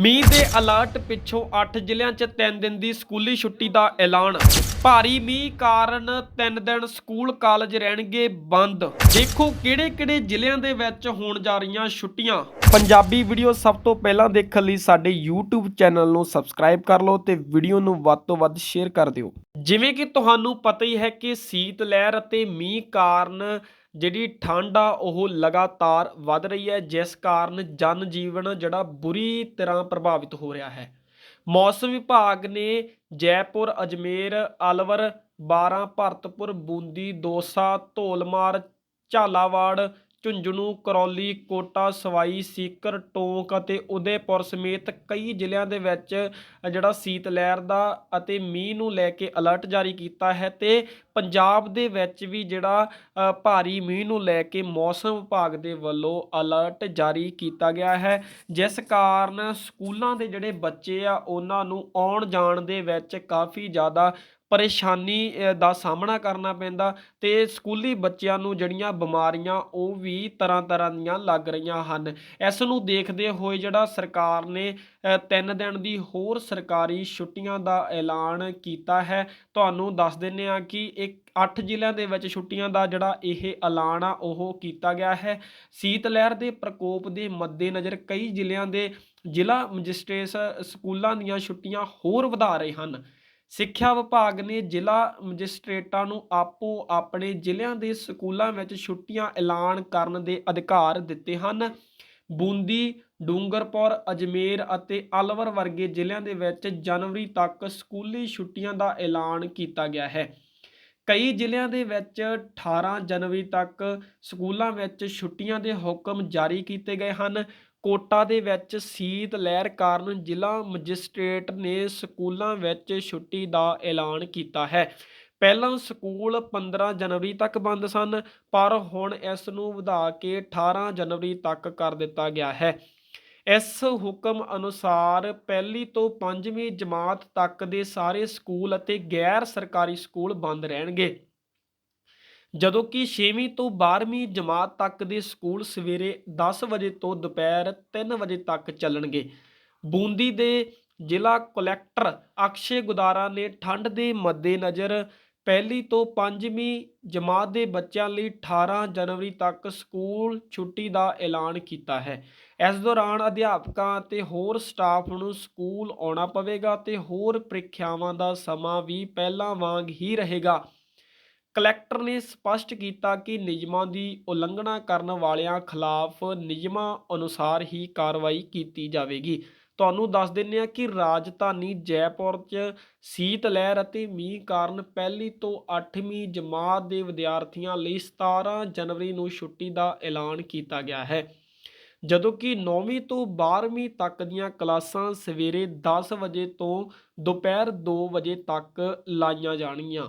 ਮੀਂਹ ਦੇ ਅਲਰਟ ਪਿੱਛੋਂ 8 ਜ਼ਿਲ੍ਹਿਆਂ 'ਚ 3 ਦਿਨ ਦੀ ਸਕੂਲੀ ਛੁੱਟੀ ਦਾ ਐਲਾਨ। ਭਾਰੀ ਮੀਂਹ ਕਾਰਨ 3 ਦਿਨ ਸਕੂਲ ਕਾਲਜ ਰਹਿਣਗੇ ਬੰਦ। ਦੇਖੋ ਕਿਹੜੇ-ਕਿਹੜੇ ਜ਼ਿਲ੍ਹਿਆਂ ਦੇ ਵਿੱਚ ਹੋਣ ਜਾ ਰਹੀਆਂ ਛੁੱਟੀਆਂ। ਪੰਜਾਬੀ ਵੀਡੀਓ ਸਭ ਤੋਂ ਪਹਿਲਾਂ ਦੇਖਣ ਲਈ ਸਾਡੇ YouTube ਚੈਨਲ ਨੂੰ ਸਬਸਕ੍ਰਾਈਬ ਕਰ ਲਓ ਤੇ ਵੀਡੀਓ ਨੂੰ ਵੱਧ ਤੋਂ ਵੱਧ ਸ਼ੇਅਰ ਕਰ ਦਿਓ। ਜਿਵੇਂ ਕਿ ਤੁਹਾਨੂੰ ਪਤਾ ਹੀ ਹੈ ਕਿ ਸੀਤ ਲਹਿਰ ਅਤੇ ਮੀਂਹ ਕਾਰਨ ਜਿਹੜੀ ਠੰਡ ਆ, ਉਹ ਲਗਾਤਾਰ ਵੱਧ ਰਹੀ ਹੈ, ਜਿਸ ਕਾਰਨ ਜਨ ਜੀਵਨ ਜਿਹੜਾ ਬੁਰੀ ਤਰ੍ਹਾਂ ਪ੍ਰਭਾਵਿਤ ਹੋ ਰਿਹਾ ਹੈ। ਮੌਸਮ ਵਿਭਾਗ ਨੇ ਜੈਪੁਰ, ਅਜਮੇਰ, ਅਲਵਰ 12 ਭਰਤਪੁਰ ਬੂੰਦੀ, ਦੋਸਾ, ਧੋਲਮਾਰ, ਝਾਲਾਵਾੜ ਝੁੰਝਣੂ, ਕਰੌਲੀ, ਕੋਟਾ, ਸਵਾਈ, ਸੀਕਰ, ਟੋਂਕ ਅਤੇ ਉਦੈਪੁਰ ਸਮੇਤ ਕਈ ਜ਼ਿਲ੍ਹਿਆਂ ਦੇ ਵਿੱਚ ਜਿਹੜਾ ਸੀਤ ਲਹਿਰ ਦਾ ਅਤੇ ਮੀਂਹ ਨੂੰ ਲੈ ਕੇ ਅਲਰਟ ਜਾਰੀ ਕੀਤਾ ਹੈ ਤੇ ਪੰਜਾਬ ਦੇ ਵਿੱਚ ਵੀ ਜਿਹੜਾ ਭਾਰੀ ਮੀਂਹ ਨੂੰ ਲੈ ਕੇ ਮੌਸਮ ਵਿਭਾਗ ਦੇ ਵੱਲੋਂ ਅਲਰਟ ਜਾਰੀ ਕੀਤਾ ਗਿਆ ਹੈ। ਜਿਸ ਕਾਰਨ ਸਕੂਲਾਂ ਦੇ ਜਿਹੜੇ ਬੱਚੇ ਆ, ਉਹਨਾਂ ਨੂੰ ਆਉਣ ਜਾਣ ਦੇ ਵਿੱਚ ਕਾਫੀ ਜ਼ਿਆਦਾ ਪਰੇਸ਼ਾਨੀ ਦਾ ਸਾਹਮਣਾ ਕਰਨਾ ਪੈਂਦਾ ਤੇ ਸਕੂਲੀ ਬੱਚਿਆਂ ਨੂੰ ਜਿਹੜੀਆਂ ਬਿਮਾਰੀਆਂ ਉਹ ਵੀ ਤਰ੍ਹਾਂ ਤਰ੍ਹਾਂ ਦੀਆਂ ਲੱਗ ਰਹੀਆਂ ਹਨ। ਇਸ ਨੂੰ ਦੇਖਦੇ ਹੋਏ ਜਿਹੜਾ ਸਰਕਾਰ ਨੇ ਅ, ਤਿੰਨ ਦਿਨ ਦੀ ਹੋਰ ਸਰਕਾਰੀ ਛੁੱਟੀਆਂ ਦਾ ਐਲਾਨ ਕੀਤਾ ਹੈ ਤੁਹਾਨੂੰ ਦੱਸ ਦਿੰਨੇ ਆ ਕਿ ਇੱਕ 8 ਜ਼ਿਲ੍ਹਿਆਂ ਦੇ ਵਿੱਚ ਛੁੱਟੀਆਂ ਦਾ ਜਿਹੜਾ ਇਹ ਐਲਾਨ ਆ ਉਹ ਕੀਤਾ ਗਿਆ ਹੈ। ਸੀਤ ਲਹਿਰ ਦੇ ਪ੍ਰਕੋਪ ਦੇ ਮੱਦੇਨਜ਼ਰ ਕਈ ਜ਼ਿਲ੍ਹਿਆਂ ਦੇ ਜ਼ਿਲ੍ਹਾ ਮੈਜਿਸਟ੍ਰੇਟ ਸਕੂਲਾਂ ਦੀਆਂ ਛੁੱਟੀਆਂ ਹੋਰ ਵਧਾ ਰਹੇ ਹਨ। ਸਿੱਖਿਆ ਵਿਭਾਗ ਨੇ ਜ਼ਿਲ੍ਹਾ ਮੈਜਿਸਟ੍ਰੇਟਾਂ ਨੂੰ ਆਪੋ ਆਪਣੇ ਜ਼ਿਲ੍ਹਿਆਂ ਦੇ ਸਕੂਲਾਂ ਵਿੱਚ ਛੁੱਟੀਆਂ ਐਲਾਨ ਕਰਨ ਦੇ ਅਧਿਕਾਰ ਦਿੱਤੇ ਹਨ। ਬੂੰਦੀ, ਡੂੰਗਰਪੁਰ, ਅਜਮੇਰ ਅਤੇ ਅਲਵਰ ਵਰਗੇ ਜ਼ਿਲ੍ਹਿਆਂ ਦੇ ਵਿੱਚ ਜਨਵਰੀ ਤੱਕ ਸਕੂਲੀ ਛੁੱਟੀਆਂ ਦਾ ਐਲਾਨ ਕੀਤਾ ਗਿਆ ਹੈ। ਕਈ ਜ਼ਿਲ੍ਹਿਆਂ ਦੇ ਵਿੱਚ 18 ਜਨਵਰੀ ਤੱਕ ਸਕੂਲਾਂ ਵਿੱਚ ਛੁੱਟੀਆਂ ਦੇ ਹੁਕਮ ਜਾਰੀ ਕੀਤੇ ਗਏ ਹਨ। ਕੋਟਾ ਦੇ ਵਿੱਚ ਸੀਤ ਲਹਿਰ ਕਾਰਨ ਜ਼ਿਲ੍ਹਾ ਮੈਜਿਸਟ੍ਰੇਟ ਨੇ ਸਕੂਲਾਂ ਵਿੱਚ ਛੁੱਟੀ ਦਾ ਐਲਾਨ ਕੀਤਾ ਹੈ। ਪਹਿਲਾਂ ਸਕੂਲ 15 ਜਨਵਰੀ ਤੱਕ ਬੰਦ ਸਨ, ਪਰ ਹੁਣ ਇਸ ਨੂੰ ਵਧਾ ਕੇ 18 ਜਨਵਰੀ ਤੱਕ ਕਰ ਦਿੱਤਾ ਗਿਆ ਹੈ। ਇਸ ਹੁਕਮ ਅਨੁਸਾਰ ਪਹਿਲੀ ਤੋਂ ਪੰਜਵੀਂ ਜਮਾਤ ਤੱਕ ਦੇ ਸਾਰੇ ਸਕੂਲ ਅਤੇ ਗੈਰ ਸਰਕਾਰੀ ਸਕੂਲ ਬੰਦ ਰਹਿਣਗੇ। ਜਦੋਂ ਕਿ 6ਵੀਂ ਤੋਂ 12ਵੀਂ ਜਮਾਤ ਤੱਕ ਦੇ ਸਕੂਲ ਸਵੇਰੇ 10 ਵਜੇ ਤੋਂ ਦੁਪਹਿਰ 3 ਵਜੇ ਤੱਕ ਚੱਲਣਗੇ। ਬੂੰਦੀ ਦੇ ਜ਼ਿਲ੍ਹਾ ਕਲੈਕਟਰ ਅਕਸ਼ੇ ਗੁਦਾਰਾ ਨੇ ਠੰਡ ਦੇ ਮੱਦੇਨਜ਼ਰ ਪਹਿਲੀ ਤੋਂ ਪੰਜਵੀਂ ਜਮਾਤ ਦੇ ਬੱਚਿਆਂ ਲਈ 18 ਜਨਵਰੀ ਤੱਕ ਸਕੂਲ ਛੁੱਟੀ ਦਾ ਐਲਾਨ ਕੀਤਾ ਹੈ। ਇਸ ਦੌਰਾਨ ਅਧਿਆਪਕਾਂ ਅਤੇ ਹੋਰ ਸਟਾਫ ਨੂੰ ਸਕੂਲ ਆਉਣਾ ਪਵੇਗਾ ਤੇ ਹੋਰ ਪ੍ਰੀਖਿਆਵਾਂ ਦਾ ਸਮਾਂ ਵੀ ਪਹਿਲਾਂ ਵਾਂਗ ਹੀ ਰਹੇਗਾ। ਕਲੈਕਟਰ ਨੇ ਸਪਸ਼ਟ ਕੀਤਾ ਕਿ ਨਿਯਮਾਂ ਦੀ ਉਲੰਘਣਾ ਕਰਨ ਵਾਲਿਆਂ ਖਿਲਾਫ ਨਿਯਮਾਂ ਅਨੁਸਾਰ ਹੀ ਕਾਰਵਾਈ ਕੀਤੀ ਜਾਵੇਗੀ। ਤੁਹਾਨੂੰ ਦੱਸ ਦਿੰਨੇ ਆ ਕਿ ਰਾਜਧਾਨੀ ਜੈਪੁਰ 'ਚ ਸੀਤ ਲਹਿਰ ਅਤੇ ਮੀਂਹ ਕਾਰਨ ਪਹਿਲੀ ਤੋਂ 8ਵੀਂ ਜਮਾਤ ਦੇ ਵਿਦਿਆਰਥੀਆਂ ਲਈ 17 ਜਨਵਰੀ ਨੂੰ ਛੁੱਟੀ ਦਾ ਐਲਾਨ ਕੀਤਾ ਗਿਆ ਹੈ। ਜਦੋਂ ਕਿ 9ਵੀਂ ਤੋਂ 12ਵੀਂ ਤੱਕ ਦੀਆਂ ਕਲਾਸਾਂ ਸਵੇਰੇ 10 ਵਜੇ ਤੋਂ ਦੁਪਹਿਰ 2 ਵਜੇ ਤੱਕ ਲਾਈਆਂ ਜਾਣਗੀਆਂ।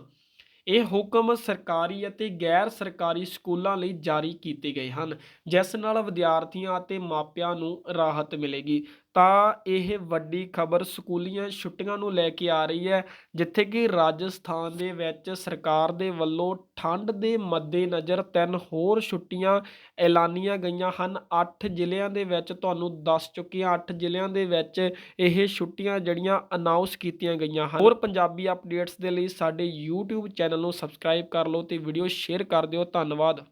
ਇਹ ਹੁਕਮ ਸਰਕਾਰੀ ਅਤੇ ਗੈਰ ਸਰਕਾਰੀ ਸਕੂਲਾਂ ਲਈ ਜਾਰੀ ਕੀਤੇ ਗਏ ਹਨ, ਜਿਸ ਨਾਲ ਵਿਦਿਆਰਥੀਆਂ ਅਤੇ ਮਾਪਿਆਂ ਨੂੰ ਰਾਹਤ ਮਿਲੇਗੀ। ਤਾਂ ਇਹ ਵੱਡੀ ਖਬਰ ਸਕੂਲੀਆਂ ਛੁੱਟੀਆਂ ਨੂੰ ਲੈ ਕੇ ਆ ਰਹੀ ਹੈ, ਜਿੱਥੇ ਕਿ ਰਾਜਸਥਾਨ ਦੇ ਵਿੱਚ ਸਰਕਾਰ ਦੇ ਵੱਲੋਂ ਠੰਡ ਦੇ ਮੱਦੇਨਜ਼ਰ ਤਿੰਨ ਹੋਰ ਛੁੱਟੀਆਂ ਐਲਾਨੀਆਂ ਗਈਆਂ ਹਨ। 8 ਜ਼ਿਲ੍ਹਿਆਂ ਦੇ ਵਿੱਚ ਤੁਹਾਨੂੰ ਦੱਸ ਚੁੱਕੇ ਹਾਂ 8 ਜ਼ਿਲ੍ਹਿਆਂ ਦੇ ਵਿੱਚ ਇਹ ਛੁੱਟੀਆਂ ਜਿਹੜੀਆਂ ਅਨਾਉਂਸ ਕੀਤੀਆਂ ਗਈਆਂ ਹਨ। ਹੋਰ ਪੰਜਾਬੀ ਅਪਡੇਟਸ ਦੇ ਲਈ ਸਾਡੇ YouTube ਚੈਨਲ ਨੂੰ ਸਬਸਕ੍ਰਾਈਬ ਕਰ ਲਓ ਤੇ ਵੀਡੀਓ ਸ਼ੇਅਰ ਕਰ ਦਿਓ। ਧੰਨਵਾਦ।